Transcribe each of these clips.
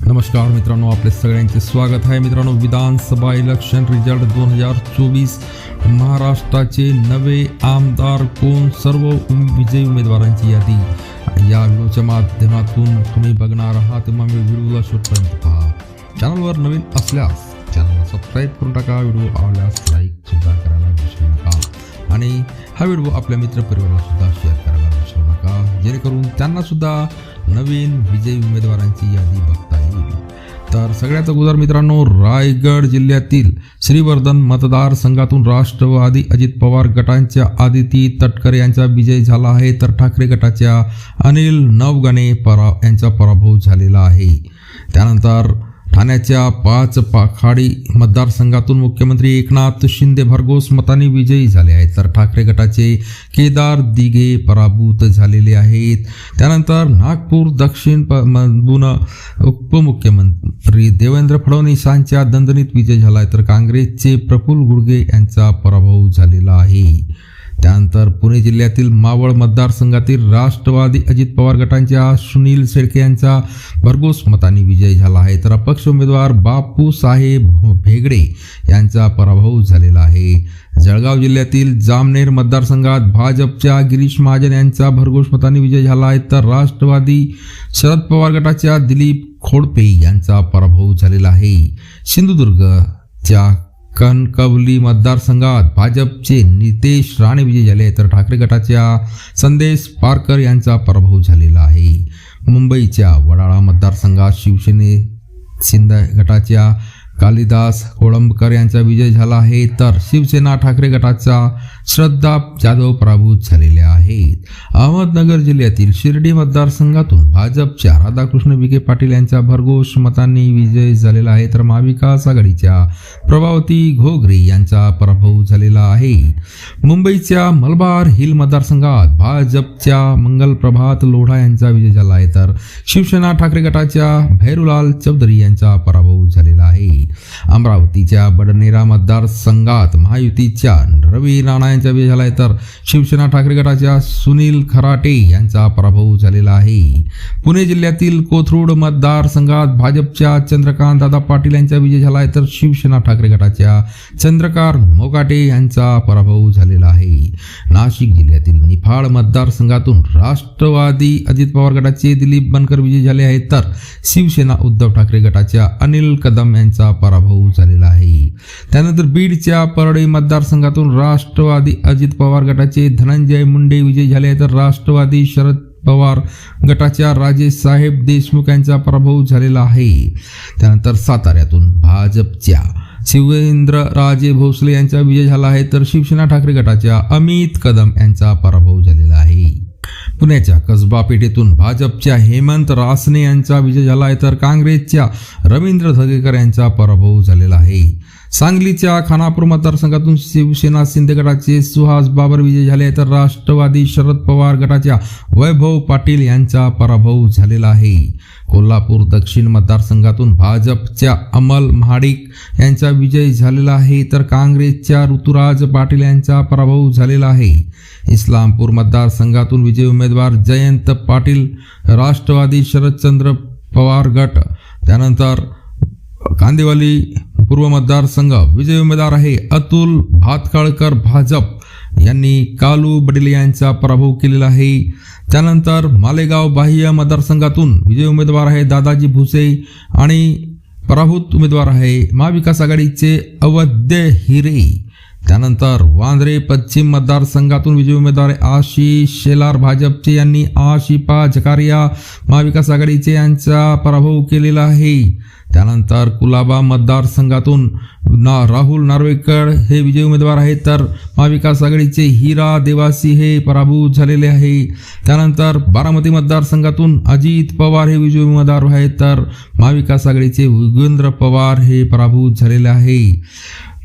नमस्कार मित्रांनो आपले सगळ्यांचे स्वागत आहे. मित्रांनो विधानसभा इलेक्शन रिझल्ट दोन हजार चोवीस महाराष्ट्राचे नवे आमदार कोण? सर्व विजयी उमेदवारांची यादी. या व्हिडिओच्या माध्यमातून तुम्ही बघणार आहात. तेव्हा मी व्हिडिओला शोधपर्यंत पहा. चॅनलवर नवीन असल्यास चॅनलला सबस्क्राईब करून टाका. व्हिडिओ आवडल्यास लाईक सुद्धा करायला विसरू नका. आणि हा व्हिडिओ आपल्या मित्रपरिवाराला सुद्धा शेअर करायला विसरू नका. जेणेकरून त्यांना सुद्धा नवीन विजयी उमेदवारांची यादी बघा तर सगळ्यात अगोदर मित्रांनो रायगड जिल्ह्यातील श्रीवर्धन मतदारसंघातून राष्ट्रवादी अजित पवार गटांच्या आदिती तटकरे यांचा विजय झाला आहे. तर ठाकरे गटाच्या अनिल नवगणे परा यांचा पराभव झालेला आहे. त्यानंतर ठाण्याच्या पाच पाखाडी मतदारसंघातून मुख्यमंत्री एकनाथ शिंदे भरघोस मताने विजयी झाले आहेत. तर ठाकरे गटाचे केदार दिघे पराभूत झालेले आहेत. त्यानंतर नागपूर दक्षिण प- मधून उपमुख्यमंत्री देवेंद्र फडणवीसांच्या दणदणीत विजय झाला आहे तर काँग्रेसचे प्रफुल्ल गुडगे यांचा पराभव झालेला आहे. त्यानंतर पुणे जिल्ह्यातील मावळ मतदारसंघातील राष्ट्रवादी अजित पवार गटांच्या सुनील शेळके यांचा भरघोस मतांनी विजय झाला आहे. तर अपक्ष उमेदवार बापू साहेब भेगडे यांचा पराभव झालेला आहे. जळगाव जिल्ह्यातील जामनेर मतदारसंघात भाजपच्या गिरीश महाजन यांचा भरघोस मतांनी विजय झाला आहे. तर राष्ट्रवादी शरद पवार गटाच्या दिलीप खोडपे यांचा पराभव झालेला आहे. सिंधुदुर्गच्या कणकवली मतदारसंघात भाजपचे नितेश राणे विजयी झाले. तर ठाकरे गटाच्या संदेश पारकर यांचा पराभव झालेला आहे. मुंबईच्या वडाळा मतदारसंघात शिवसेने शिंदे गटाच्या कालिदास कोळंबकर यांचा विजय झाला आहे. तर शिवसेना ठाकरे गटाचा श्रद्धा जाधव पराभूत झालेल्या आहेत. अहमदनगर जिल्ह्यातील शिर्डी मतदारसंघातून भाजपच्या राधाकृष्ण विखे पाटील यांचा भरघोष मतांनी विजय झालेला आहे. तर महाविकास आघाडीच्या प्रभावती घोगरे यांचा पराभव झालेला आहे. मुंबईच्या मलबार हिल मतदारसंघात भाजपच्या मंगल प्रभात लोढा यांचा विजय झाला आहे. तर शिवसेना ठाकरे गटाच्या भैरूलाल चौधरी यांचा पराभव झालेला आहे. अमरावतीच्या बडनेरा मतदारसंघात महायुतीच्या रवी राणा यांचा विजय झाला आहे तर शिवसेना ठाकरे गटाच्या सुनील खराटे यांचा पराभव झालेला आहे. पुणे जिल्ह्यातील कोथरूड मतदारसंघात भाजपच्या चंद्रकांत दादा पाटील यांचा विजय झाला आहे तर शिवसेना ठाकरे गटाच्या चंद्रकांत मोकाटे यांचा पराभव झालेला आहे. नाशिक जिल्ह्यातील निफाड मतदारसंघातून राष्ट्रवादी अजित पवार गटाचे दिलीप बनकर विजय झाले आहेत. तर शिवसेना उद्धव ठाकरे गटाच्या अनिल कदम यांचा पराभव झालेला आहे. त्यानंतर बीडच्या परळी मतदारसंघातून राष्ट्रवादी अजित पवार गटाचे धनंजय मुंडे विजयी झाले तर राष्ट्रवादी शरद पवार गटाच्या राजेश साहेब देशमुख यांचा पराभव झालेला आहे. त्यानंतर साताऱ्यातून भाजपच्या शिवेंद्र राजे भोसले यांचा विजय झाला आहे. तर शिवसेना ठाकरे गटाच्या अमित कदम यांचा पराभव झालेला आहे. पुण्याच्या कसबा पेठेतून भाजपच्या हेमंत रासने यांचा विजय झाला आहे. तर काँग्रेसच्या रवींद्र धगेकर यांचा पराभव झालेला आहे. सांगलीच्या खानापूर मतदारसंघातून शिवसेना शिंदे गटाचे सुहास बाबर विजय झाले तर राष्ट्रवादी शरद पवार गटाच्या वैभव पाटील यांचा पराभव झालेला आहे. कोल्हापूर दक्षिण मतदारसंघातून भाजपच्या अमल महाडिक यांचा विजय झालेला आहे तर काँग्रेसच्या ऋतुराज पाटील यांचा पराभव झालेला आहे. इस्लामपूर मतदारसंघातून विजय उमेदवार जयंत पाटील राष्ट्रवादी शरदचंद्र पवार गट त्यानंतर कांदेवाली पूर्व मतदारसंघ विजयी उमेदवार आहे अतुल भातकाळकर भाजप. यांनी कालू बडिले यांचा पराभव केलेला आहे. त्यानंतर मालेगाव बाह्य मतदारसंघातून विजयी उमेदवार आहे दादाजी भुसे आणि पराभूत उमेदवार आहे महाविकास आघाडीचे अवध्य हिरे. त्यानंतर वांद्रे पश्चिम मतदारसंघातून विजयी उमेदवार आहे आशिष शेलार भाजपचे. यांनी आशिपा झकारिया महाविकास आघाडीचे यांचा पराभव केलेला आहे. त्यानंतर कुलाबा मतदारसंघातून ना राहुल नार्वेकर हे विजयी उमेदवार आहेत. तर महाविकास आघाडीचे हिरा देवासी हे पराभूत झालेले आहे. त्यानंतर बारामती मतदारसंघातून अजित पवार हे विजयी उमेदवार आहेत. तर महाविकास आघाडीचे युगेंद्र पवार हे पराभूत झालेले आहे.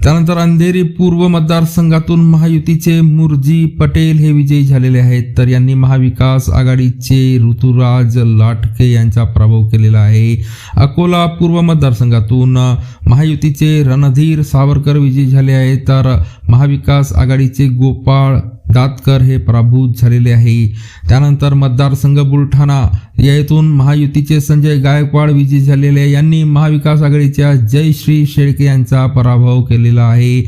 त्यानंतर अंधेरी पूर्व मतदारसंघातून महायुतीचे मुरजी पटेल हे विजयी झालेले आहेत. तर यांनी महाविकास आघाडीचे ऋतुराज लाटके यांचा पराभव केलेला आहे. अकोला पूर्व मतदारसंघातून महायुतीचे रणधीर सावरकर विजयी झाले आहेत. तर महाविकास आघाडीचे गोपाळ दातकर हे पराभूत झालेले आहे. त्यानंतर मतदारसंघ बुलढाणा येथून महायुतीचे संजय गायकवाड विजयी झालेले यांनी महाविकास आघाडीच्या जयश्री शेळके यांचा पराभव केलेला आहे.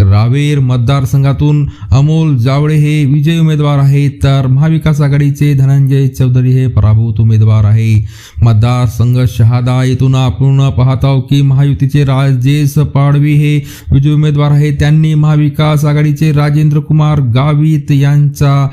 रावेर मतदारसंघातून अमोल जावळे हे विजयी उमेदवार आहेत तर महाविकास आघाडीचे धनंजय चौधरी हे पराभूत उमेदवार आहे. मतदारसंघ शहादा येथून आपण पाहत आहोत की महायुतीचे राजेश पाडवी हे विजयी उमेदवार आहेत. त्यांनी महाविकास आघाडीचे राजेंद्र कुमार गावी गावित यांचा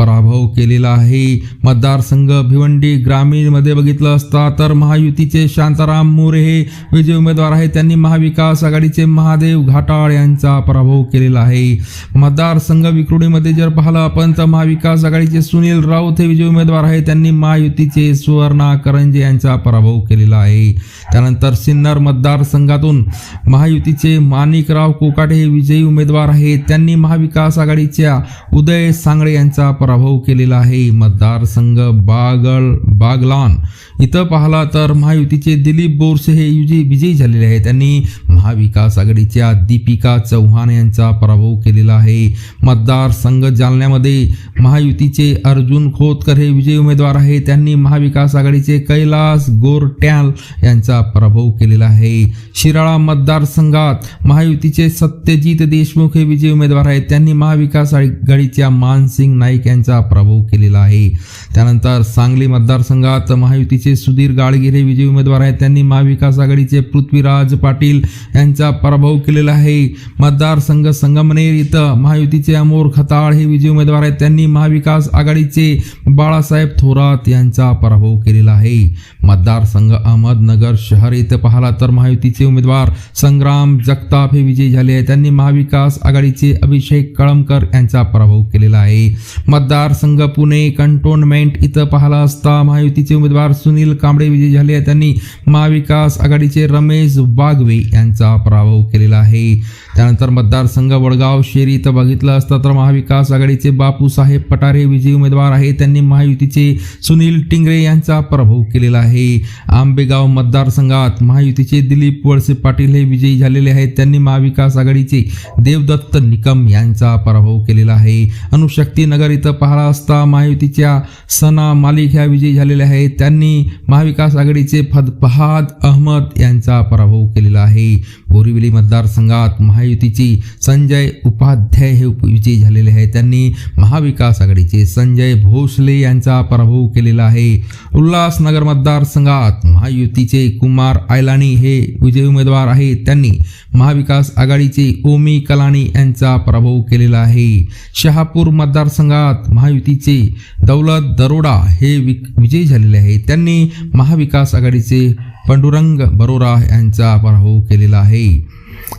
पराभव केलेला आहे. मतदारसंघ भिवंडी ग्रामीणमध्ये बघितलं असता तर महायुतीचे शांताराम मोरे हे विजय उमेदवार आहेत. त्यांनी महाविकास आघाडीचे महादेव घाटाळ यांचा पराभव केलेला आहे. मतदारसंघ विक्रोडीमध्ये जर पाहिलं आपण तर महाविकास आघाडीचे सुनील राऊत हे विजय उमेदवार आहेत. त्यांनी महायुतीचे सुवर्णा करंजे यांचा पराभव केलेला आहे. त्यानंतर सिन्नर मतदारसंघातून महायुतीचे माणिकराव कोकाटे हे विजयी उमेदवार आहेत. त्यांनी महाविकास आघाडीच्या उदय सांगळे यांचा पराभव केलेला आहे. मतदारसंघ बागल बागलान. इथं पाहला तर महायुतीचे दिलीप बोरसे हे युजी विजयी झालेले आहेत. त्यांनी महाविकास आघाडीच्या दीपिका चव्हाण यांचा पराभव केलेला आहे. मतदारसंघ जालन्यामध्ये महायुतीचे अर्जुन खोतकर हे विजयी उमेदवार आहे. त्यांनी महाविकास आघाडीचे कैलास गोरट्याल यांचा पराभव केलेला आहे. शिराळा मतदारसंघात महायुतीचे सत्यजित देशमुख हे विजयी उमेदवार आहेत. त्यांनी महाविकास आघाडीच्या मानसिंग नाईक यांचा पराभव केलेला आहे. त्यानंतर सांगली मतदारसंघात महायुतीचे सुधीर गाडगीर हे विजयी उमेदवार आहेत. त्यांनी महाविकास आघाडीचे पृथ्वीराज पाटील यांचा पराभव केलेला आहे. मतदारसंघ संगमनेर इथं महायुतीचे अमोर खताळ हे विजयी उमेदवार आहेत. त्यांनी महाविकास आघाडीचे बाळासाहेब थोरात यांचा पराभव केलेला आहे. मतदारसंघ अहमदनगर शहर इथं पाहिला तर महायुतीचे उमेदवार संग्राम जगताप हे विजयी झाले आहे त्यांनी महाविकास आघाडीचे अभिषेक कळमकर यांचा पराभव केलेला आहे. मतदारसंघ पुणे कंटोनमेंट इथं पाहिला असता महायुतीचे उमेदवार सुनील कांबळे विजयी झाले आहेत. त्यांनी महाविकास आघाडीचे रमेश बागवे यांचा पराभव केलेला आहे. त्यानंतर मतदारसंघ वडगाव शेरी इथं बघितलं असतं तर महाविकास आघाडीचे बापूसाहेब पठारे विजयी उमेदवार आहेत. त्यांनी महायुतीचे सुनील टिंगरे यांचा पराभव केलेला आहे. आंबेगाव मतदारसंघात महायुतीचे दिलीप वळसे पाटील हे विजयी झालेले आहेत. त्यांनी महाविकास आघाडीचे देवदत्त निकम यांचा पराभव केलेला आहे. अनुशक्ती नगर इथं पाहला असता महायुतीच्या सना मालिक ह्या विजयी झालेल्या आहेत. त्यांनी महाविकास आघाडीचे फद फहाद अहमद यांचा पराभव केलेला आहे. बोरिवली मतदारसंघात महायुतीची संजय उपाध्याय हे उपविजयी झालेले आहेत. त्यांनी महाविकास आघाडीचे संजय भोसले यांचा पराभव केलेला आहे. उल्हासनगर मतदारसंघात महायुतीचे कुमार आयलानी हे विजयी उमेदवार आहेत. त्यांनी महाविकास आघाडीचे ओमी कलानी यांचा पराभव केलेला आहे. शहापूर मतदारसंघात महायुतीचे दौलत दरोडा हे विजयी झालेले आहेत. त्यांनी महाविकास आघाडीचे पांडुरंग बरोरा यांचा पराभव केलेला आहे.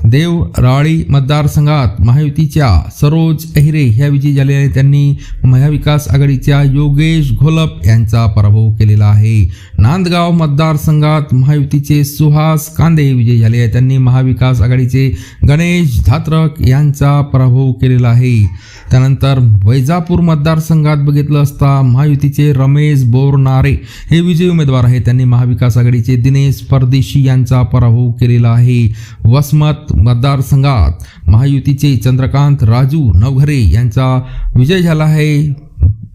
देव राळी मतदारसंघात महायुतीच्या सरोज अहिरे ह्या विजयी झालेल्या त्यांनी महाविकास आघाडीच्या योगेश घोलप यांचा पराभव केलेला आहे. नांदगाव मतदारसंघात महायुतीचे सुहास कांदे विजय विजयी झाले आहे त्यांनी महाविकास आघाडीचे गणेश धात्रक यांचा पराभव केलेला आहे. त्यानंतर वैजापूर मतदारसंघात बघितलं असता महायुतीचे रमेश बोरनारे हे विजयी उमेदवार आहेत. त्यांनी महाविकास आघाडीचे दिनेश परदेशी यांचा पराभव केलेला आहे. वसमत मतदारसंघात महायुतीचे चंद्रकांत राजू नवघरे यांचा विजय झाला आहे.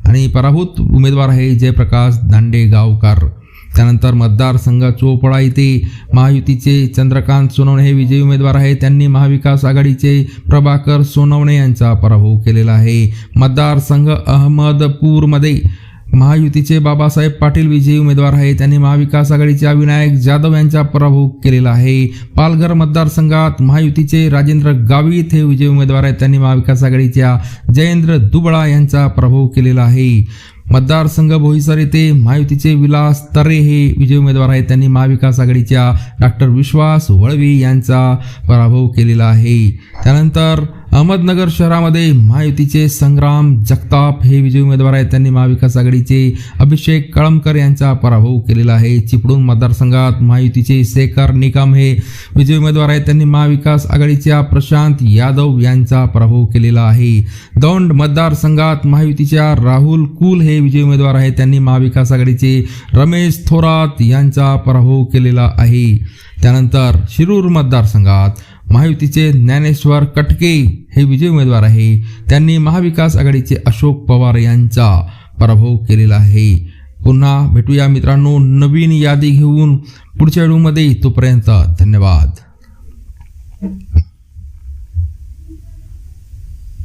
आणि पराभूत उमेदवार आहे जयप्रकाश दांडेगावकर. त्यानंतर मतदारसंघ चोपडा येथे महायुतीचे चंद्रकांत सोनवणे हे विजयी उमेदवार आहेत. त्यांनी महाविकास आघाडीचे प्रभाकर सोनवणे यांचा पराभव केलेला आहे. मतदारसंघ अहमदपूरमध्ये महायुतीचे बाबासाहेब पाटील विजयी उमेदवार आहेत. त्यांनी महाविकास आघाडीच्या विनायक जाधव यांचा पराभव केलेला आहे. पालघर मतदारसंघात महायुतीचे राजेंद्र गावित हे विजयी उमेदवार आहेत. त्यांनी महाविकास आघाडीच्या जयेंद्र दुबळा यांचा पराभव केलेला आहे. मतदारसंघ बोईसर येथे महायुतीचे विलास तरे हे विजयी उमेदवार आहेत. त्यांनी महाविकास आघाडीच्या डॉक्टर विश्वास वळवी यांचा पराभव केलेला आहे. त्यानंतर अहमदनगर शहरामध्ये महायुतीचे संग्राम जगताप हे विजयी उमेदवार आहेत. त्यांनी महाविकास आघाडीचे अभिषेक कळमकर यांचा पराभव केलेला आहे. चिपळूण मतदारसंघात महायुतीचे शेखर निकम हे विजयी उमेदवार आहेत. त्यांनी महाविकास आघाडीच्या प्रशांत यादव यांचा पराभव केलेला आहे. दौंड मतदारसंघात महायुतीच्या राहुल कुल हे विजयी उमेदवार आहेत. त्यांनी महाविकास आघाडीचे रमेश थोरात यांचा पराभव केलेला आहे. त्यानंतर शिरूर मतदारसंघात महायुतीचे ज्ञानेश्वर कटके हे विजयी उमेदवार आहे. त्यांनी महाविकास आघाडीचे अशोक पवार यांचा पराभव केलेला आहे. पुन्हा भेटूया मित्रांनो नवीन यादी घेऊन पुढच्या व्हिडिओमध्ये तोपर्यंत धन्यवाद.